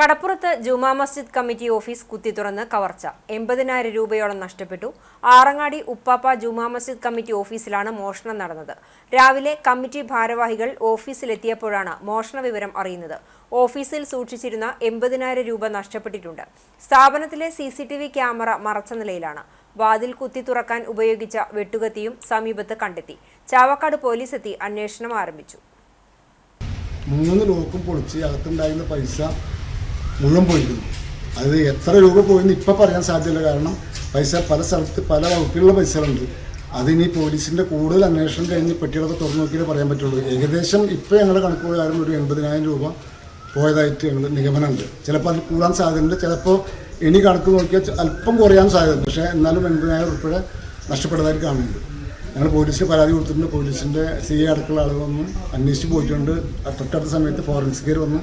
കടപ്പുറത്ത് Juma Masjid committee office കുത്തി തുറന്ന് കവർച്ച. എൺപതിനായിരം രൂപയോളം നഷ്ടപ്പെട്ടു. ആറങ്ങാടി ഉപ്പാപ്പ ജുമാ മസ്ജിദ് കമ്മിറ്റി ഓഫീസിലാണ് മോഷണം നടന്നത്. രാവിലെ കമ്മിറ്റി ഭാരവാഹികൾ ഓഫീസിലെത്തിയപ്പോഴാണ് മോഷണ വിവരം അറിയുന്നത്. ഓഫീസിൽ സൂക്ഷിച്ചിരുന്ന എൺപതിനായിരം രൂപ നഷ്ടപ്പെട്ടിട്ടുണ്ട്. സ്ഥാപനത്തിലെ സി ക്യാമറ മറച്ച നിലയിലാണ്. വാതിൽ കുത്തി തുറക്കാൻ ഉപയോഗിച്ച വെട്ടുകത്തിയും സമീപത്ത് കണ്ടെത്തി. ചാവക്കാട് പോലീസ് എത്തി അന്വേഷണം ആരംഭിച്ചു. മൂന്ന് ലോക്കും പൊളിച്ച് അകത്തുണ്ടായിരുന്ന പൈസ മുഴുവൻ പോയിരുന്നു അത് എത്ര രൂപ പോയെന്ന് ഇപ്പം പറയാൻ സാധ്യതയില്ല. കാരണം പൈസ പല സ്ഥലത്ത് പല വകുപ്പിലുള്ള പൈസകളുണ്ട്. അതിനി പോലീസിന്റെ കൂടുതൽ അന്വേഷണം കഴിഞ്ഞ് പെട്ടികളൊക്കെ തുറന്നു നോക്കിയാലേ പറയാൻ പറ്റുള്ളൂ. ഏകദേശം ഇപ്പോൾ ഞങ്ങളുടെ കണക്ക് പ്രകാരം ഒരു എൺപതിനായിരം രൂപ പോയതായിട്ട് ഞങ്ങൾ നിഗമനമുണ്ട്. ചിലപ്പോൾ അത് കൂടാൻ സാധ്യതയുണ്ട്. ചിലപ്പോൾ ഇനി കണക്ക് നോക്കിയാൽ അല്പം കുറയാൻ സാധ്യതയുണ്ട്. പക്ഷേ എന്നാലും എൺപതിനായിരം ഉൾപ്പെടെ നഷ്ടപ്പെട്ടതായിട്ട് കാണുന്നുണ്ട്. ഞങ്ങൾ പോലീസിന് പരാതി കൊടുത്തിട്ടുണ്ട്. പോലീസിന്റെ സി എ അടക്കമുള്ള ആളുകൾ അന്വേഷിച്ച് പോയിട്ടുണ്ട്. തൊട്ടടുത്ത സമയത്ത് ഫോറൻസിക്കർ വന്ന്